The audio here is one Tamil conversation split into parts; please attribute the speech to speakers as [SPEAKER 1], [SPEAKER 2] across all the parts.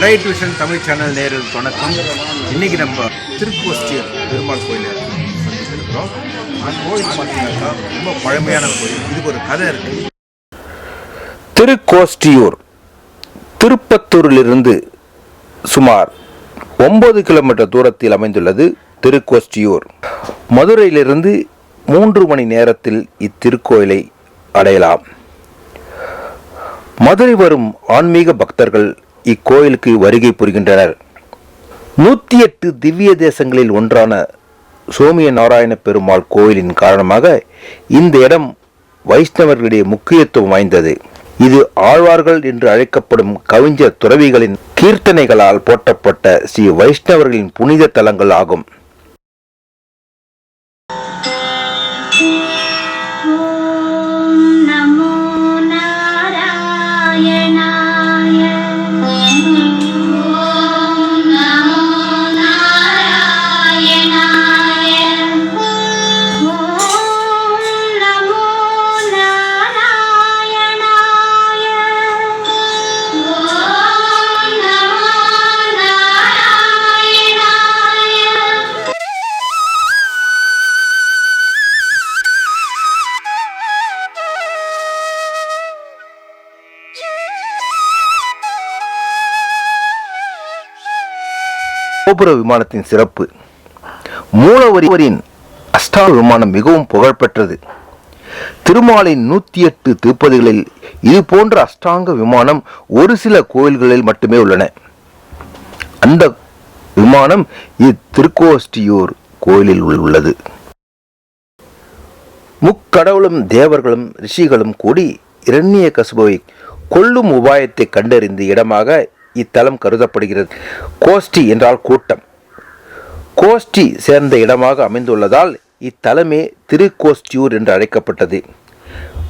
[SPEAKER 1] பிரைட் விஷன் தமிழ் சேனல் நேரில் வணக்கம். இன்னைக்கு நம்ம திருக்கோஷ்டியர் பெருமாள் கோயில் இருக்கிறோம் அந்த கோயில் பார்த்தீங்கன்னாக்கா ரொம்ப பழமையான கோயில். இதுக்கு ஒரு கதை இருக்கு.
[SPEAKER 2] திருக்கோஷ்டியூர் திருப்பத்தூரிலிருந்து சுமார் ஒன்பது கிலோமீட்டர் தூரத்தில் அமைந்துள்ளது திருக்கோஷ்டியூர் மதுரையிலிருந்து மூன்று மணி நேரத்தில் இத்திருக்கோயிலை அடையலாம். மதுரை வரும் ஆன்மீக பக்தர்கள் இக்கோயிலுக்கு வருகை புரிகின்றனர். நூற்றி எட்டு திவ்ய தேசங்களில் ஒன்றான சோமிய நாராயண பெருமாள் கோயிலின் காரணமாக இந்த இடம் வைஷ்ணவர்களிடையே முக்கியத்துவம் வாய்ந்தது. இது ஆழ்வார்கள் என்று அழைக்கப்படும் கவிஞர் துறவிகளின் கீர்த்தனைகளால் போற்றப்பட்ட ஸ்ரீ வைஷ்ணவர்களின் புனித தலங்கள் ஆகும். கோபுர விமானத்தின் சிறப்பு. மூலவரிவரின் அஷ்டாங்க விமானம் மிகவும் புகழ்பெற்றது. திருமாலின் நூற்றி எட்டு திருப்பதிகளில் இது போன்ற அஷ்டாங்க விமானம் ஒரு சில கோயில்களில் மட்டுமே உள்ளன. அந்த விமானம் இத்திருக்கோஷ்டியூர் கோயிலில் உள்ளது. முக்கடவுளும் தேவர்களும் ரிஷிகளும் கூடி இரண்ய கசுபவை கொல்லும் உபாயத்தை கண்டறிந்த இடமாக இத்தலம் கருதப்படுகிறது. கோஷ்டி என்றால் கூட்டம். கோஷ்டி சேர்ந்த இடமாக அமைந்துள்ளதால் இத்தலமே திருக்கோஷ்டியூர் என்று அழைக்கப்பட்டது.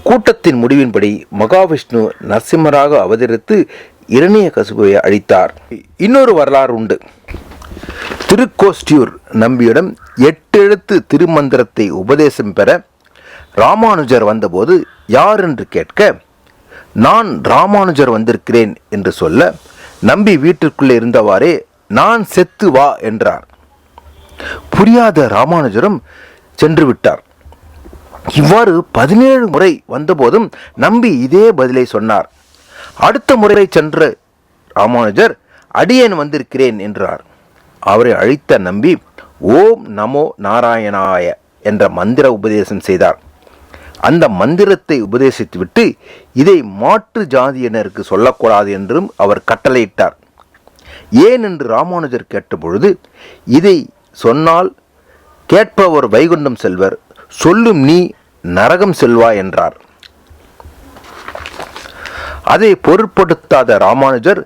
[SPEAKER 2] கூட்டத்தின் முடிவின்படி மகாவிஷ்ணு நரசிம்மராக அவதரித்து இரணிய கசுபுவை அழித்தார். இன்னொரு வரலாறு உண்டு. திருக்கோஷ்டியூர் நம்பியிடம் எட்டெழுத்து திருமந்திரத்தை உபதேசம் பெற ராமானுஜர் வந்தபோது யார் என்று கேட்க நான் ராமானுஜர் வந்திருக்கிறேன் என்று சொல்ல நம்பி வீட்டிற்குள்ளே இருந்தவாறே நான் செத்து வா என்றார். புரியாத ராமானுஜரும் சென்று விட்டார். இவ்வாறு பதினேழு முறை வந்தபோதும் நம்பி இதே பதிலை சொன்னார். அடுத்த முறை சென்ற ராமானுஜர் அடியேன் வந்திருக்கிறேன் என்றார். அவரை அழித்த நம்பி ஓம் நமோ நாராயணாய என்ற மந்திர உபதேசம் செய்தார். அந்த மந்திரத்தை உபதேசித்துவிட்டு இதை மாற்று ஜாதியினருக்கு சொல்லக்கூடாது என்றும் அவர் கட்டளையிட்டார். ஏன் என்று ராமானுஜர் கேட்டபொழுது இதை சொன்னால் கேட்பவர் வைகுண்டம் செல்வர் சொல்லும் நீ நரகம் செல்வா என்றார். அதை பொருட்படுத்தாத ராமானுஜர்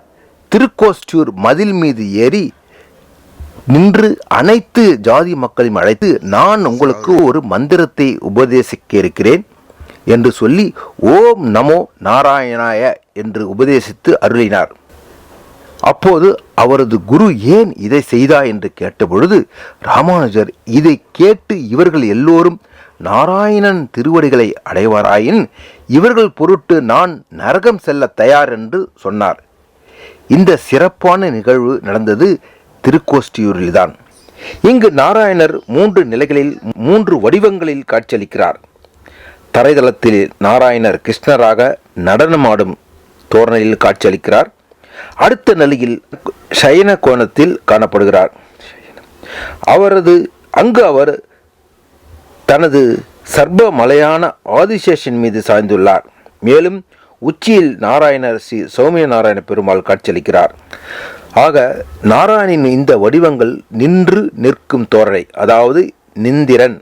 [SPEAKER 2] திருக்கோஷ்டியூர் மதில் மீது ஏறி நின்று அனைத்து ஜாதி மக்களையும் அழைத்து நான் உங்களுக்கு ஒரு மந்திரத்தை உபதேசிக்க இருக்கிறேன் என்று சொல்லி ஓம் நமோ நாராயணாய என்று உபதேசித்து அருளினார். அப்போது அவரது குரு ஏன் இதை செய்தா என்று கேட்டபொழுது ராமானுஜர் இதை கேட்டு இவர்கள் எல்லோரும் நாராயணன் திருவடிகளை அடைவாராயின் இவர்கள் பொருட்டு நான் நரகம் செல்ல தயார் என்று சொன்னார். இந்த சிறப்பான நிகழ்வு நடந்தது திருக்கோஷ்டியூரில்தான். இங்கு நாராயணர் மூன்று நிலைகளில் மூன்று வடிவங்களில் காட்சியளிக்கிறார். தரைதளத்தில் நாராயணர் கிருஷ்ணராக நடனமாடும் தோரணையில் காட்சியளிக்கிறார். அடுத்த நிலையில் சயன கோணத்தில் காணப்படுகிறார். அவரது அங்கு அவர் தனது சர்ப மலையான ஆதிசேஷன் மீது சாய்ந்துள்ளார். மேலும் உச்சியில் நாராயணர் ஸ்ரீ சௌமிய நாராயண பெருமாள் காட்சியளிக்கிறார். ஆக நாராயணின் இந்த வடிவங்கள் நின்று நிற்கும் தோரணை அதாவது நிந்திரன்.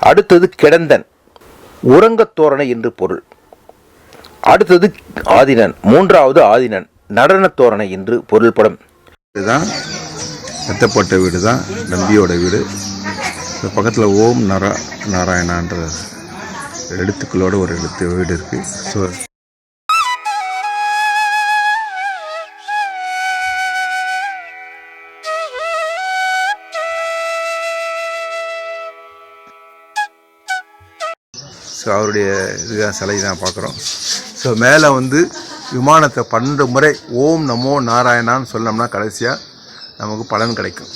[SPEAKER 2] அடுத்தது கிடந்தன் உறங்கத் தோரணை என்று பொருள். அடுத்தது ஆதினன் மூன்றாவது ஆதினன் நடனத் தோரணை என்று பொருள்படும்.
[SPEAKER 1] இதுதான் எத்தப்பட்ட வீடு தான் நம்பியோட வீடு. இந்த பக்கத்தில் ஓம் நரா நாராயணான்ற எழுத்துக்களோட ஒரு எழுத்து வீடு இருக்குது ஸோ ஸோ அவருடைய இதுதான் சிலை தான் பார்க்குறோம். ஸோ மேலே வந்து விமானத்தை பன்னெண்டு முறை ஓம் நமோ நாராயணான்னு சொன்னோம்னா கடைசியாக நமக்கு பலன் கிடைக்கும்.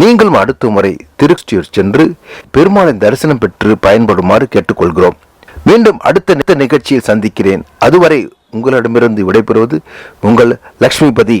[SPEAKER 2] நீங்களும் அடுத்த முறை திருச்சியூர் சென்று பெருமாளின் தரிசனம் பெற்று பயன்படுமாறு கேட்டுக்கொள்கிறோம். மீண்டும் அடுத்த நிகழ்ச்சியில் சந்திக்கிறேன். அதுவரை உங்களிடமிருந்து விடைபெறுவது உங்கள் லக்ஷ்மிபதி.